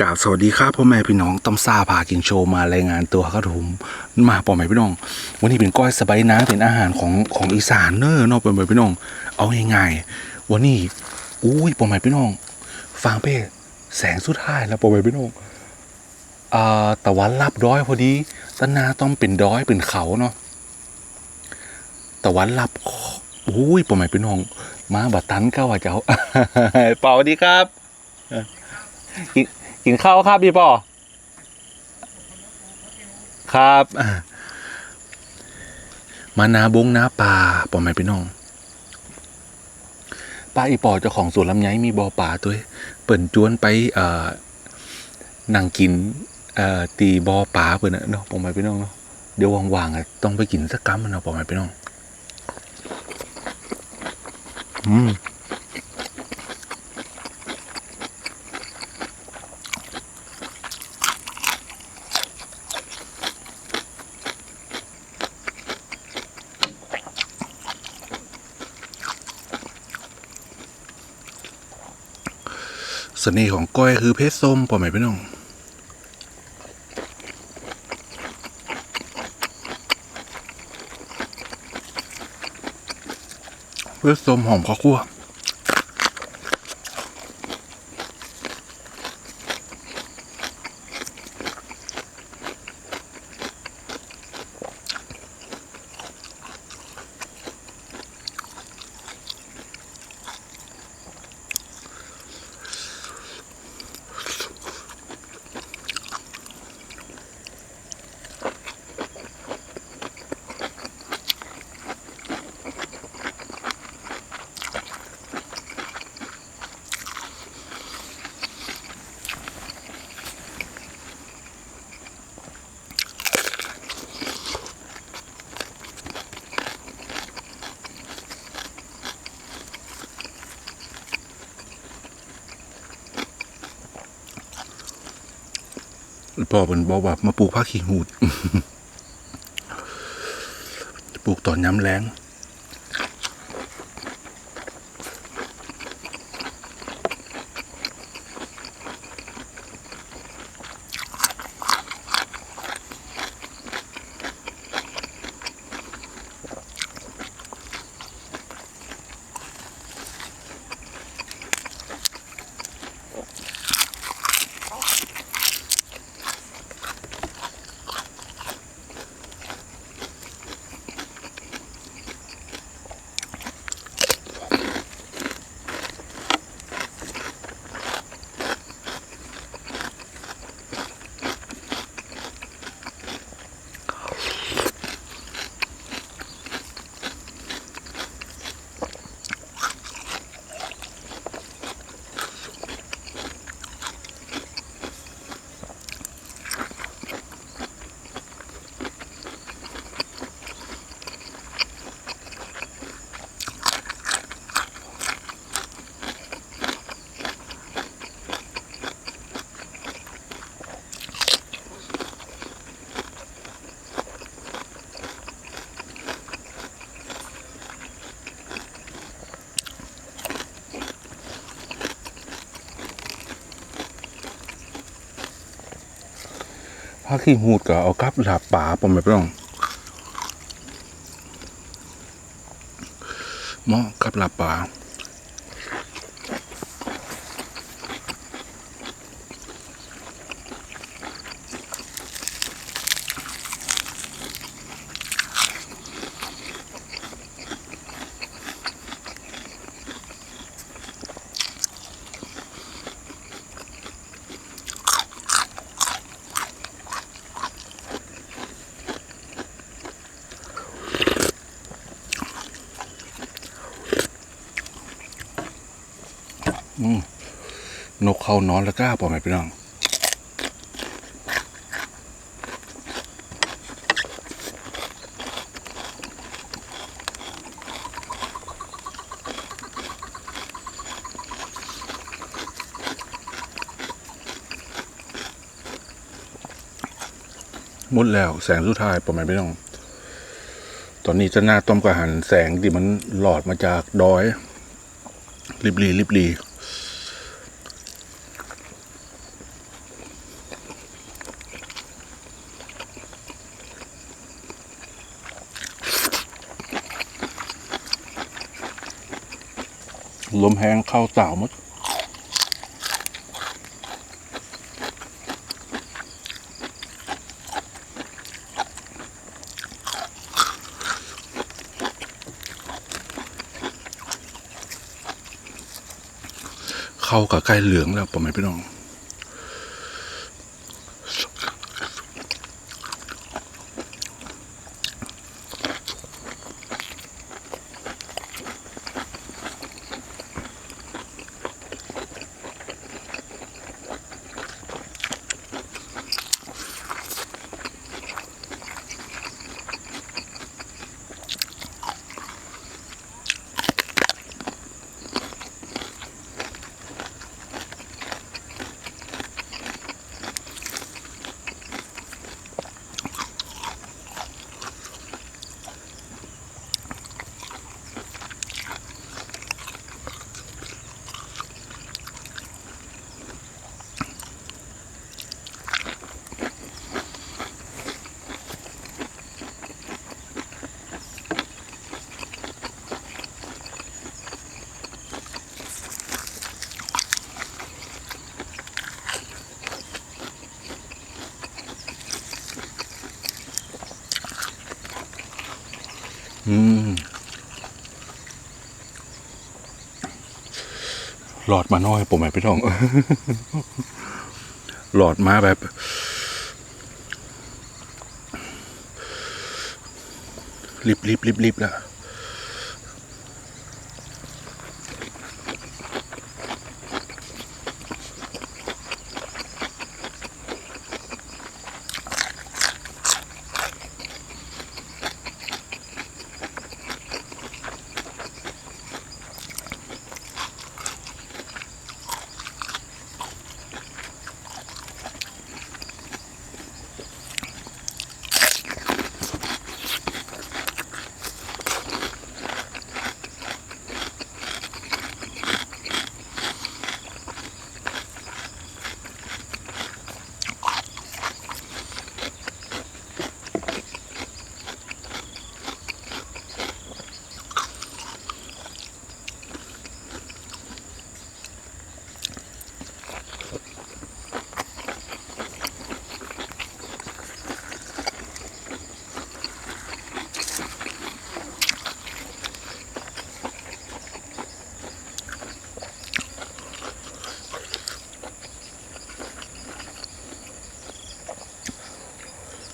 กาบสวัสดีครับพ่อแม่พี่น้องตำซาพากินโชว์มารายงานตัวครับผมมาพ่อแม่พี่น้อง วันนี้เป็นก้อยสบายน้ำเป็นอาหารของของอีสานเนอะเนาะพ่อแม่พี่น้อง เอาง่ายๆวันนี้อุ้ยพ่อแม่พี่น้องฟังเพลงแสงสุดท้ายแล้วพ่อแม่พี่น้องอ่าตะวันรับด้อยพอดีตะนาต้องเป็นด้อยเป็นเขาเนาะตะวันรับอุ้ยพ่อแม่พี่น้อง มาบัดตันก็ว่าเจ้าเป่าสวัสดีครับ กินข้าวครับพี่ป่อครับมานาบงนาป่าป่อไม่พี่น้องป้าอีปอเจ้าของสวนลำไยมีบ่อป่าตัวเองเปิ่นจวนไปเอ่อนั่งกินเอ่อตีบ่อป่าเปิ่นเนาะป่อไม่พี่น้องเนาะเดี๋ยวว่างๆอะต้องไปกินสักกัมมันเนาะป่อไม่พี่น้องอืม เสน่ห์ของก้อยคือเพชรส้มป่ะไหมพี่น้องเพชรส้มหอมข้าวคั่ว พ่อเป็นบอกว่ามาปลูกผักขี้หูด ปลูกตอนย้ำแรง ผักขี้หูดก็เอากับหลาบป่าปมไหมพี่น้องเหมาะกับหลาบป่า นกเขานอนแล้วกล้าป่อไหมพี่น้องหมดแล้วแสงสุดท้ายปอไหมพี่น้อง ตอนนี้จะหน้าต้มกระหันแสงที่มันหลอดมาจากดอย ริบลีริบลี ลมแห้งเข้าเต่ามดเข้ากับใกล้เหลืองแล้วประมาณพี่น้อง หลอดมาน้อยผมไม่ไปท่อง หลอดมาแบบรีบรีบรีบรีบแล้ว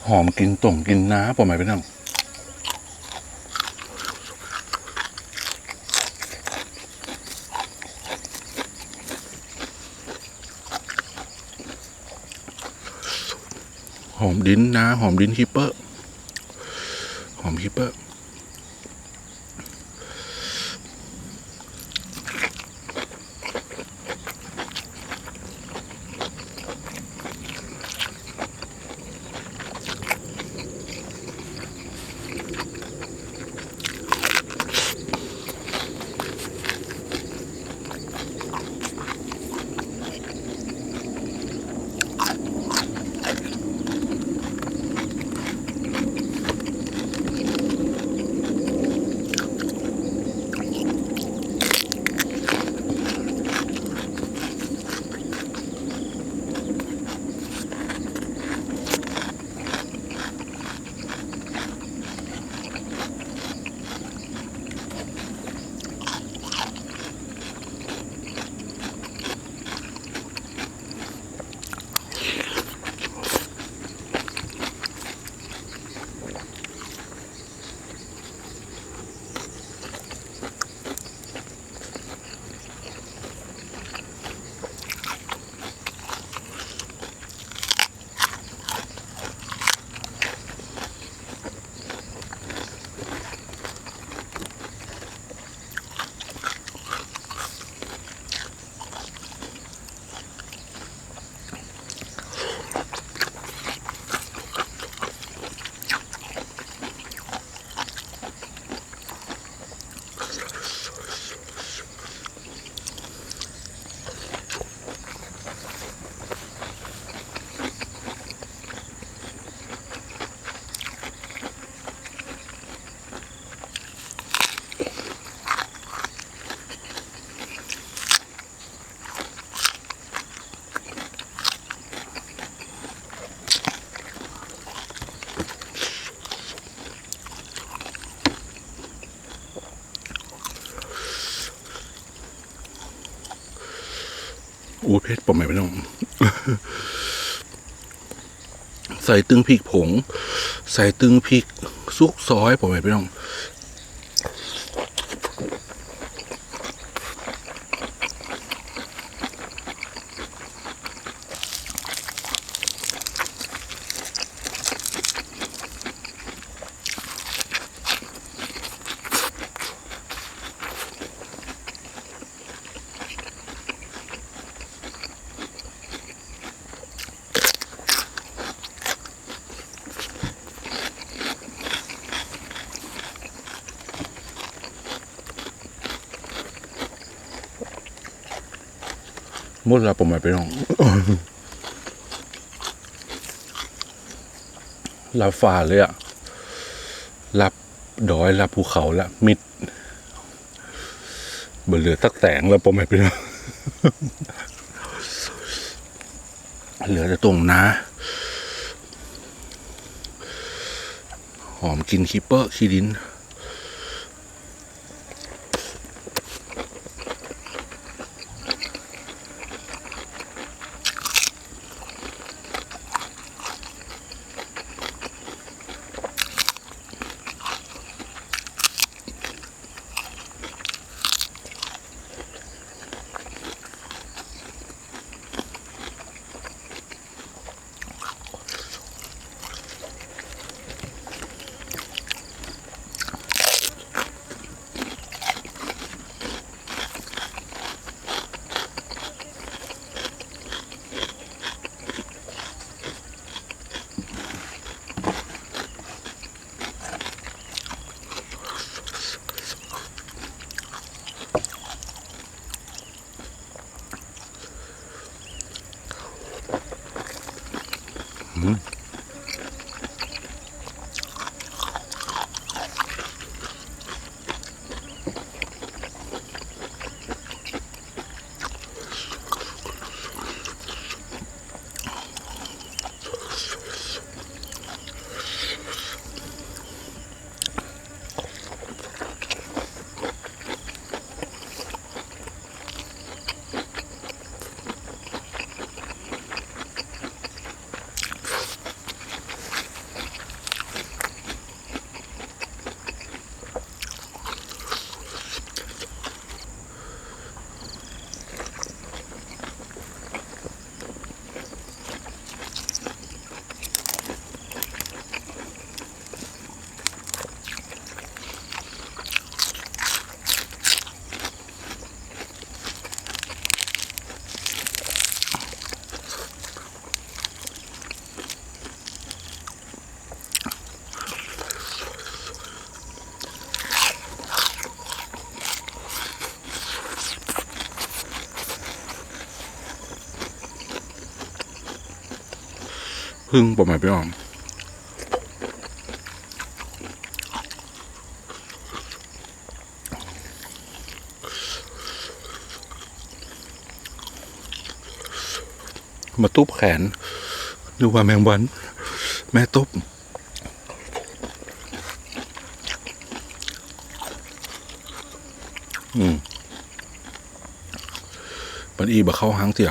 หอมกินต่งกินน้าผมไม่ไปท่องหอมดินนะหอมดินฮิปเปอร์ อู้เพชรปอมไม่ต้อง ใส่ตึงพริกผง ใส่ตึงพริกซุกซอยปอมไม่ต้อง มดแล้วผมไม่ไปน้องรับฟ้าเลยอะรับดอยรับภูเขาละมิดเบเหลือสักแสงแล้วผมไม่ไปน้องเหลือแต่ตรงนะหอมกินคิปเปอร์คีดิน พึ่งผมไม่ไปน้องมาตุบแขนดูว่าแมงวัน แม่ตุบอืมปันอีบะเข้าหางเถี่ย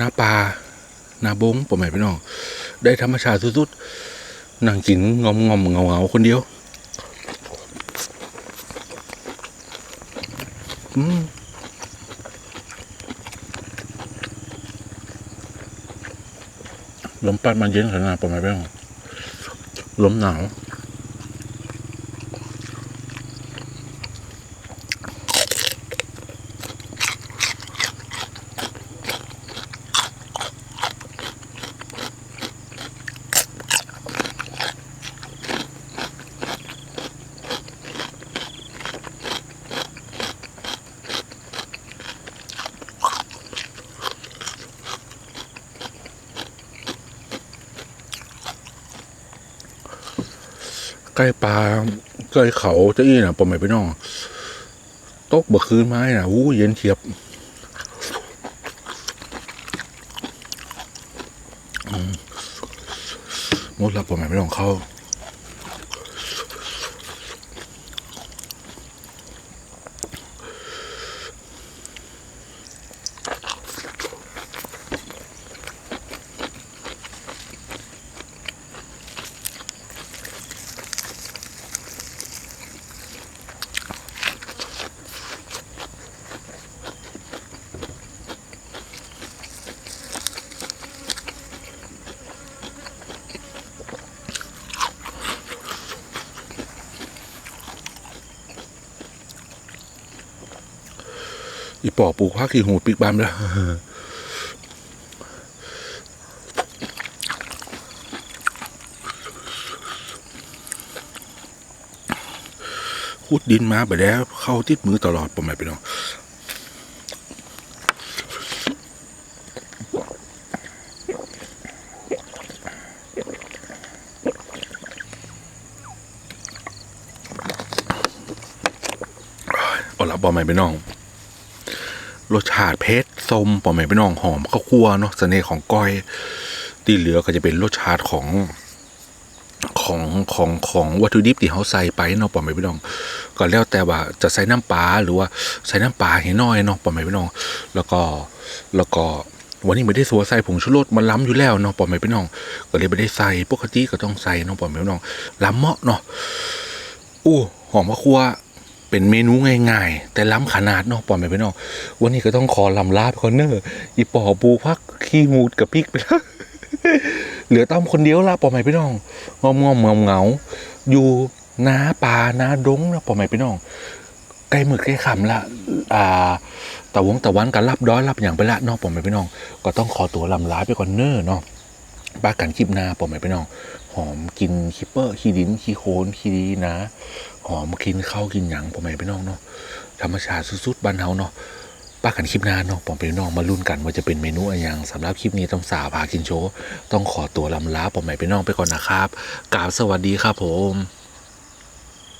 น้าปลาหน้าบงผมหมายพี่น้อง ได้ธรรมชาติสุดๆนั่งกินงอมงอมๆเงาเงาๆคนเดียว อืมลมพัดมันเย็นขนาดผมหมายพี่น้องลมหนาว ล้ปลาใกล้เขาเจะอี้นะผมหมายพี่น้องตกเบคืนไม้นะอู้เย็นเฉียบมหมดแล้วผมหมายพี่น้องเข้า อีปอบปลูกพักขี่หูปีกบามแล้วขุดดินมาไปแล้วเข้าติดมือตลอดผมไม่ไปน้องเอาละบอไม่ไปน้อง รสชาติเผ็ดส้มปอมไม่ไปน้องหอมข้าวคั่วเนาะเสน่ห์ของก้อย ที่เหลือก็จะเป็นรสชาติของของของของวัตถุดิบที่เขาใส่ไปเนาะปอมไม่พี่น้อง ก็แล้วแต่ว่าจะใส่น้ำปลาหรือว่าใส่น้ำปลาให้น้อยเนาะปอมไม่พี่น้อง แล้วก็แล้วก็วันนี้ไม่ได้สัวใส่ผงชูรสมันล้ำอยู่แล้วเนาะปอมไม่พี่น้อง ก็เลยไม่ได้ใส่ปกติก็ต้องใส่เนาะปอมไม่พี่น้องล้ำเหมาะเนาะอู้หอมมะครัว เป็นเมนูง่ายๆ แต่ล้ำขนาดเนาะปอมไม่พี่น้องวันนี้ก็ต้องขอลำลาไปคอนเนอร์อีปอปูพักขี้มูดกับพริกไปแล้วเหลือต้อมคนเดียวละปอไหมพี่น้องงอมงอมเงาเงาอยู่นาป่านาดงนะปอไหมพี่น้องใกล้มือใกล้คำละอ่าตะวงตะวันกันรับด้อยรับอย่างไปละเนอกปอไหมพี่น้อง ก็ต้องขอตัวลำลาไปก่อนเน้อเนาะบ้ากันคลิปหนาปอไหมพี่น้อง หอมกินคิปเปอร์ขี้ดินขี้โคนขี้ดีนะหอมกินข้าวกินหยังผมไหม่ไปน้องเนาะธรรมชาติสุดๆบ้านเฮาเนาะป้ากันคลิปน้าเนาะผมไปน้องมาลุ้นกันว่าจะเป็นเมนูอะไรอย่างสำหรับคลิปนี้ต้องสาพากินโชว์ต้องขอตัวลำลาผมไปน้องไปก่อนนะครับกราบสวัสดีครับผม